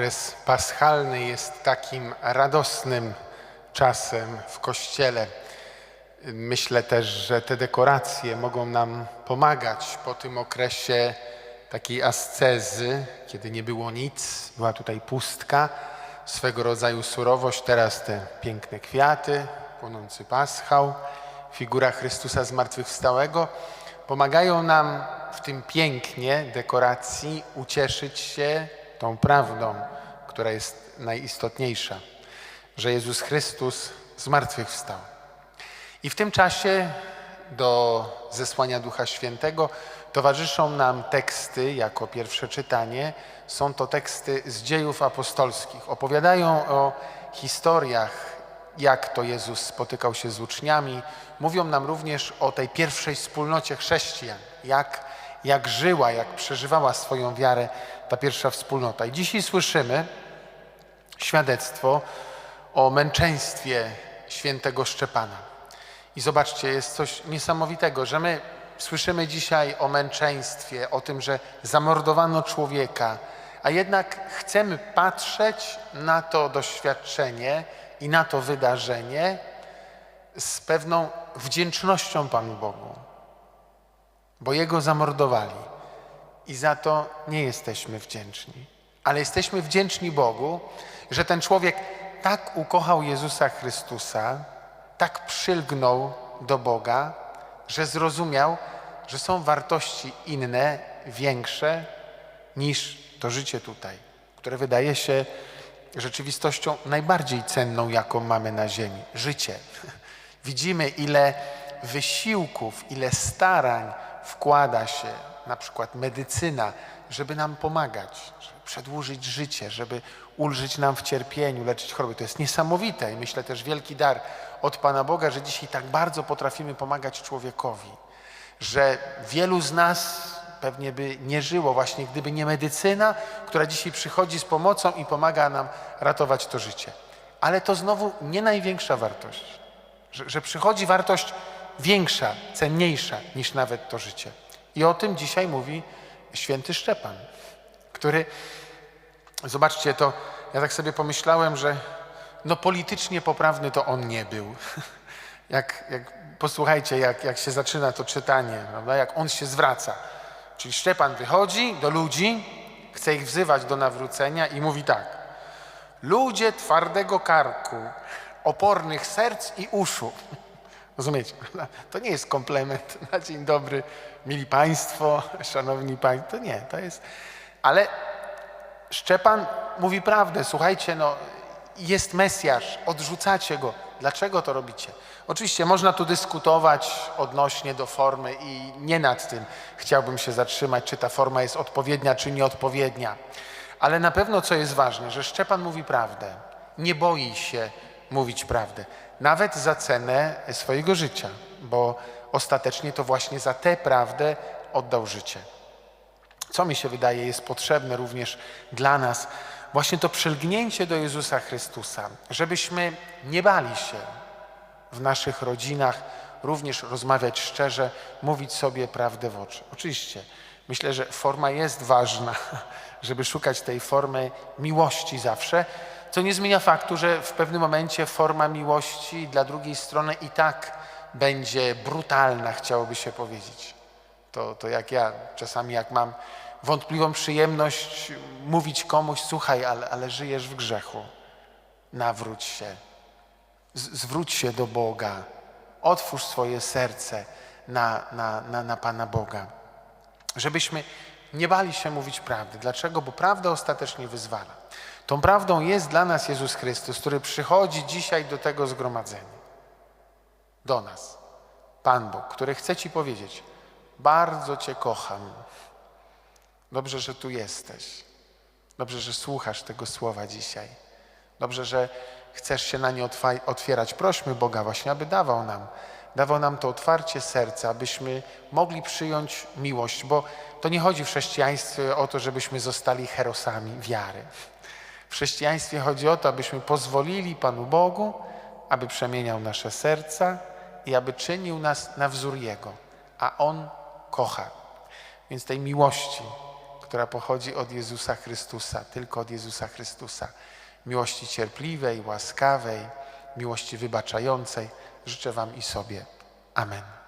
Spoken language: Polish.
Okres paschalny jest takim radosnym czasem w kościele. Myślę też, że te dekoracje mogą nam pomagać po tym okresie takiej ascezy, kiedy nie było nic, była tutaj pustka, swego rodzaju surowość. Teraz te piękne kwiaty, płonący paschał, figura Chrystusa Zmartwychwstałego pomagają nam w tym pięknie dekoracji ucieszyć się tą prawdą, która jest najistotniejsza, że Jezus Chrystus zmartwychwstał. I w tym czasie do zesłania Ducha Świętego towarzyszą nam teksty jako pierwsze czytanie. Są to teksty z dziejów apostolskich. Opowiadają o historiach, jak to Jezus spotykał się z uczniami. Mówią nam również o tej pierwszej wspólnocie chrześcijan, jak, jak żyła, jak przeżywała swoją wiarę ta pierwsza wspólnota. I dzisiaj słyszymy świadectwo o męczeństwie świętego Szczepana. I zobaczcie, jest coś niesamowitego, że my słyszymy dzisiaj o męczeństwie, o tym, że zamordowano człowieka, a jednak chcemy patrzeć na to doświadczenie i na to wydarzenie z pewną wdzięcznością Panu Bogu, bo Jego zamordowali i za to nie jesteśmy wdzięczni. Ale jesteśmy wdzięczni Bogu, że ten człowiek tak ukochał Jezusa Chrystusa, tak przylgnął do Boga, że zrozumiał, że są wartości inne, większe niż to życie tutaj, które wydaje się rzeczywistością najbardziej cenną, jaką mamy na Ziemi życie. Widzimy, ile wysiłków, ile starań wkłada się na przykład medycyna, żeby nam pomagać, żeby przedłużyć życie, żeby ulżyć nam w cierpieniu, leczyć choroby. To jest niesamowite i myślę też wielki dar od Pana Boga, że dzisiaj tak bardzo potrafimy pomagać człowiekowi, że wielu z nas pewnie by nie żyło właśnie, gdyby nie medycyna, która dzisiaj przychodzi z pomocą i pomaga nam ratować to życie. Ale to znowu nie największa wartość, że, że przychodzi wartość większa, cenniejsza niż nawet to życie. I o tym dzisiaj mówi święty Szczepan, który, zobaczcie to, ja tak sobie pomyślałem, że no politycznie poprawny to on nie był. Jak, jak, posłuchajcie, jak, jak się zaczyna to czytanie, prawda? jak on się zwraca. Czyli Szczepan wychodzi do ludzi, chce ich wzywać do nawrócenia i mówi tak. Ludzie twardego karku, opornych serc i uszu. Rozumiecie? To nie jest komplement na dzień dobry, mili Państwo, szanowni Państwo. To nie, to jest. Ale Szczepan mówi prawdę. Słuchajcie, no, jest Mesjasz, odrzucacie go. Dlaczego to robicie? Oczywiście można tu dyskutować odnośnie do formy i nie nad tym chciałbym się zatrzymać, czy ta forma jest odpowiednia, czy nieodpowiednia. Ale na pewno co jest ważne, że Szczepan mówi prawdę. Nie boi się mówić prawdę nawet za cenę swojego życia, bo ostatecznie to właśnie za tę prawdę oddał życie. Co mi się wydaje jest potrzebne również dla nas, właśnie to przylgnięcie do Jezusa Chrystusa, żebyśmy nie bali się w naszych rodzinach również rozmawiać szczerze, mówić sobie prawdę w oczy. Oczywiście, myślę, że forma jest ważna, żeby szukać tej formy miłości zawsze, co nie zmienia faktu, że w pewnym momencie forma miłości dla drugiej strony i tak będzie brutalna, chciałoby się powiedzieć. To, to jak ja czasami, jak mam wątpliwą przyjemność mówić komuś, słuchaj, ale, ale żyjesz w grzechu, nawróć się, zwróć się do Boga, otwórz swoje serce na, na, na, na Pana Boga. Żebyśmy nie bali się mówić prawdy. Dlaczego? Bo prawda ostatecznie wyzwala. Tą prawdą jest dla nas Jezus Chrystus, który przychodzi dzisiaj do tego zgromadzenia. Do nas. Pan Bóg, który chce Ci powiedzieć, bardzo Cię kocham. Dobrze, że tu jesteś. Dobrze, że słuchasz tego słowa dzisiaj. Dobrze, że chcesz się na nie otwierać. Prośmy Boga właśnie, aby dawał nam, dawał nam to otwarcie serca, abyśmy mogli przyjąć miłość, bo to nie chodzi w chrześcijaństwie o to, żebyśmy zostali herosami wiary. W chrześcijaństwie chodzi o to, abyśmy pozwolili Panu Bogu, aby przemieniał nasze serca i aby czynił nas na wzór Jego, a On kocha. Więc tej miłości, która pochodzi od Jezusa Chrystusa, tylko od Jezusa Chrystusa. Miłości cierpliwej, łaskawej, miłości wybaczającej życzę Wam i sobie. Amen.